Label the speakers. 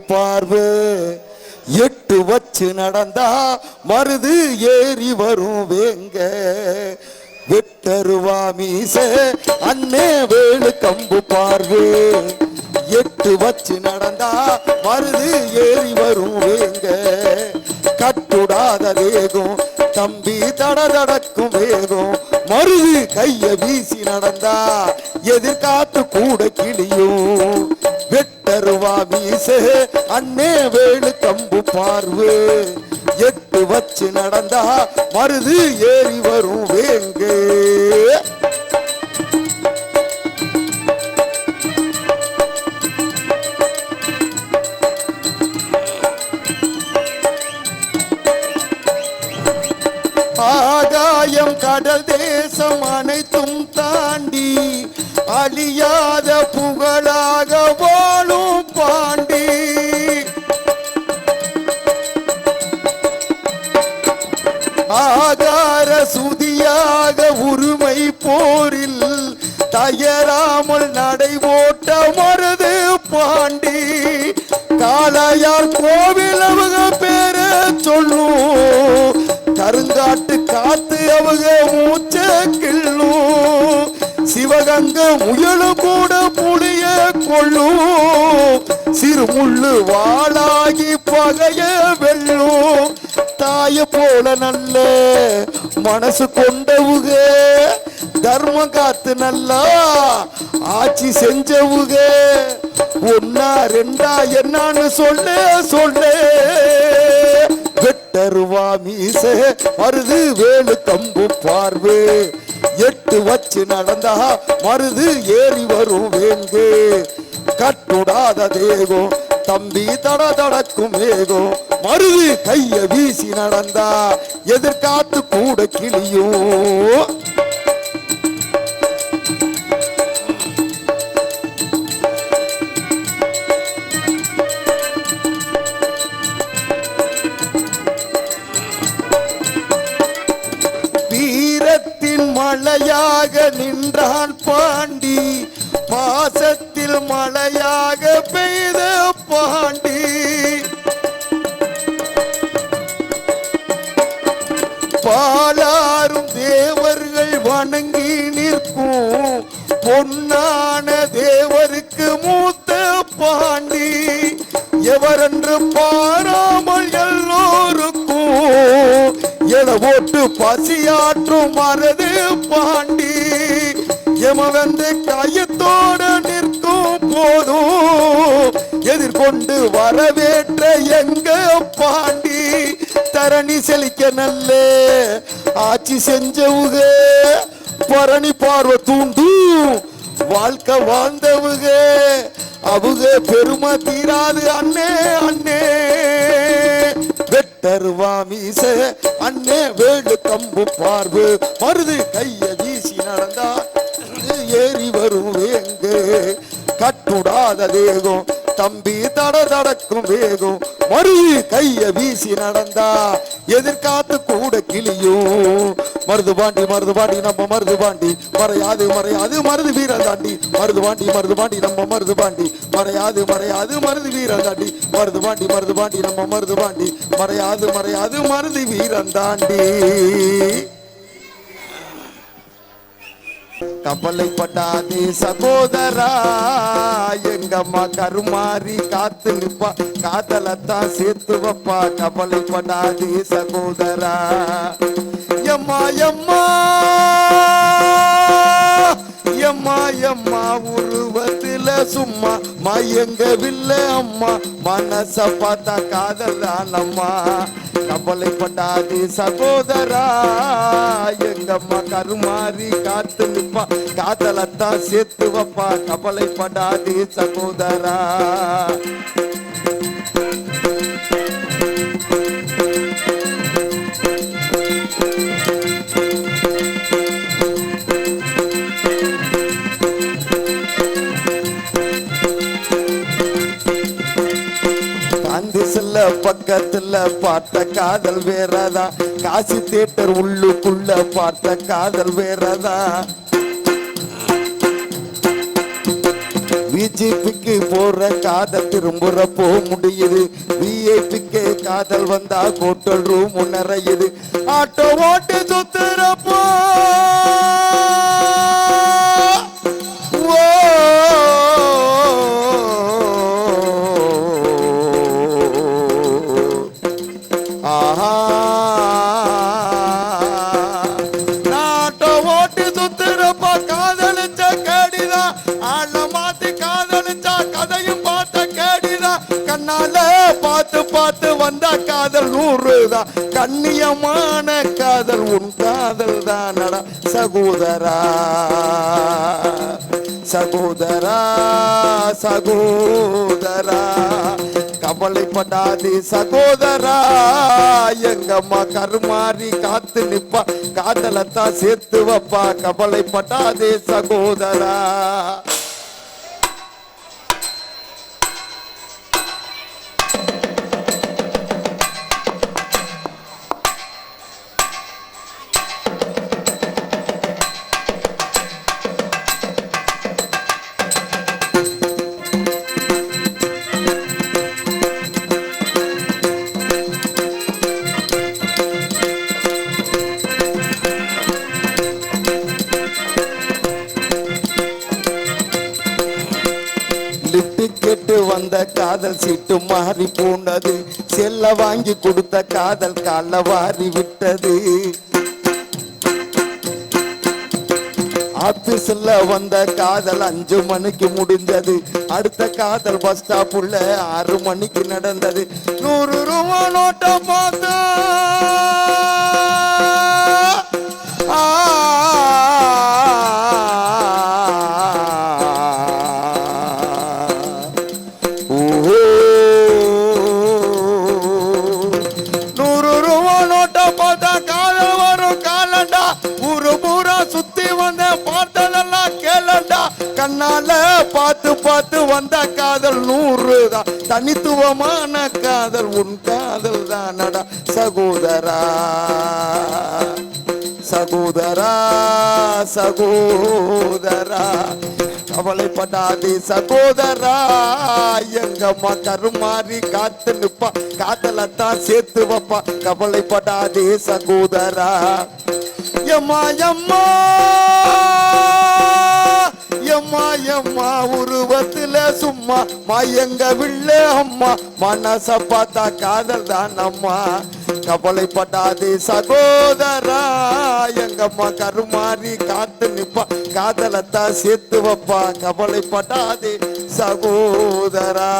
Speaker 1: பார்வு. பார்வை எட்டு வச்சு நடந்தா மருது ஏறி வரும் வேங்க. வெட்டருவா மீச அண்ணே வேலு கம்பு பார்வை. எட்டு வச்சு நடந்தா மருது ஏறி வரும் வேங்க. கட்டுடாத வேகம் தம்பி தட தடக்கும் வேகம். மருது கைய வீசி நடந்தா எதிர்காத்து கூட கிளியும். வெட்டருவா வீசு அண்ணே வேலு கம்பு பார்வு. எட்டு வச்சு நடந்தா மருது ஏறி வரும் வேங்கு. ஆகாயம் கடல் தேசமா ஆகார சுதியாக உரிமை போரில் தயராமல் நடை ஓட்ட மருது பாண்டி. காளையார் கோவில் அவங்க பேர சொல்லும். கருங்காட்டு காத்து அவங்க மூச்ச கிள்ளும். சிவகங்க முயலு கூட புளிய கொள்ளும். சிறுமுள்ளு வாளாகி பகைய வெள்ளும் தாய போல நல்ல மனசு கொண்டவுக தர்ம காத்து நல்லா ஆட்சி செஞ்சவுக ஒன்னா ரெண்டா என்னான்னு சொல்ல சொல்ல. வெட்டருவா மீச மருது வேலு கம்பு பார்வு. எட்டு வச்சு நடந்தா மருது ஏறி வரும் வேங்கு கட்டுடாத தேகம் தம்பி தட தடக்கும் வேகம் மருது கைய வீசி நடந்தா எதிர்காத்து கூட கிளியும். வீரத்தின் மலையாக நின்றான் பாண்டி. பாசத்தில் மழையாக பெய்த பாண்டி. பாலாரும் தேவர்கள் வணங்கி நிற்கும். பொன்னான தேவருக்கு மூத்த பாண்டி. எவரென்று பாராமல் எல்லோருக்கும். எட போட்டு பசியாற்றும் மரது பாண்டி. எம வந்து கையத்தோட நிற்கும். போதும். எதிர்கொண்டு வரவேற்ற எங்க பாண்டி தரணி செழிக்க நல்ல ஆட்சி செஞ்சவுக பரணி பார்வை தூண்டும் வாழ்க்கை வாழ்ந்தவுக. அவுக பெருமை தீராது அண்ணே அண்ணே. வெட்டருவா மீச அண்ணே வேடு கம்பு பார்வு. மருது கைய வீசி நடந்தா ஏறி வரும் வேங்கு. கட்டுடாத தேகம் தம்பி தட தடக்கும் வேகம். மருது கைய வீசி நடந்தா எதிர்காத்து கூட கிளியும். மருது பாண்டி மருது பாண்டி நம்ம மருது பாண்டி. மறையாது மறையாது மருது வீர தாண்டி. மருது பாண்டி மருது பாண்டி நம்ம மருது பாண்டி. மறையாது மறையாது மருது வீர தாண்டி. மருது பாண்டி மருது பாண்டி நம்ம மருது பாண்டி. மறையாது மறையாது மருது வீரன் தாண்டி. கவலைப்படாதே சகோதரா. எங்கம்மா கருமாறி காத்துப்பா காதலத்தான் சேர்த்து வைப்பா. கவலைப்படாதே சகோதரா. எம்மா எம்மா. எம்மா எம்மா உருவத்துல சும்மா. மயங்கவில்லை அம்மா. மனச பார்த்தா காதல் தானம்மா கவலைப்படாது சகோதரா. எங்கம்மா கருமாறி காத்து நிப்பா. காதலத்தான் சேர்த்து வைப்பா. கவலைப்படாது சகோதரா. பக்கத்துல பார்த்த காதல் வேறதா? காசி தேட்டர் உள்ளுக்குள்ள பார்த்த காதல் வேறதா? பிஜேபிக்கு போற காதல் திரும்புற போ முடியுது பிஏபிக்கு காதல் வந்தா கோட்டல் ரூம் நிறையுது. ஆட்டோ ஓட்டு சுத்துறப்போ கண்ணால பார்த்து பார்த்து வந்தா காதல் நூறுதான் கண்ணியமான காதல் உன் காதல் தானடா சகோதரா. சகோதரா சகோதரா. கவலைப்படாதே சகோதரா. எங்கம்மா கருமாறி காத்து நிப்பா காதலத்தான் சேர்த்து வைப்பா. கவலைப்படாதே சகோதரா. காதல் சீட்டு மாறி போனது. செல்ல வாங்கி கொடுத்த காதல் கால வாரி விட்டது. ஆபீஸ்ல வந்த காதல் அஞ்சு மணிக்கு முடிந்தது. அடுத்த காதல் பஸ் ஸ்டாப்புள்ள ஆறு மணிக்கு நடந்தது. நூறு ரூபா நோட்டை பார்த்தா. வந்த கேளண்டா கண்ணால பார்த்து பார்த்து வந்த காதல் நூறு தான் தனித்துவமான காதல் உன் காதல் தானடா சகோதரா சகோதரா சகோதரா. கவலைப்படாதே சகோதரா. எங்கம்மா கருமாறி காத்து நிப்பா. காதலத்தான் சேர்த்து வைப்பா. கவலைப்படாதே சகோதரா. எம்மா எம்மா. அம்மா எம்மா உருவத்துல சும்மா மயங்கவில்லை அம்மா. மனச பார்த்தா காதல் தான் அம்மா. கவலைப்படாதே சகோதரா எங்கம்மா கருமாறி காத்து நிப்பா. காதலத்தான் சேர்த்து வைப்பா. கவலைப்படாதே சகோதரா.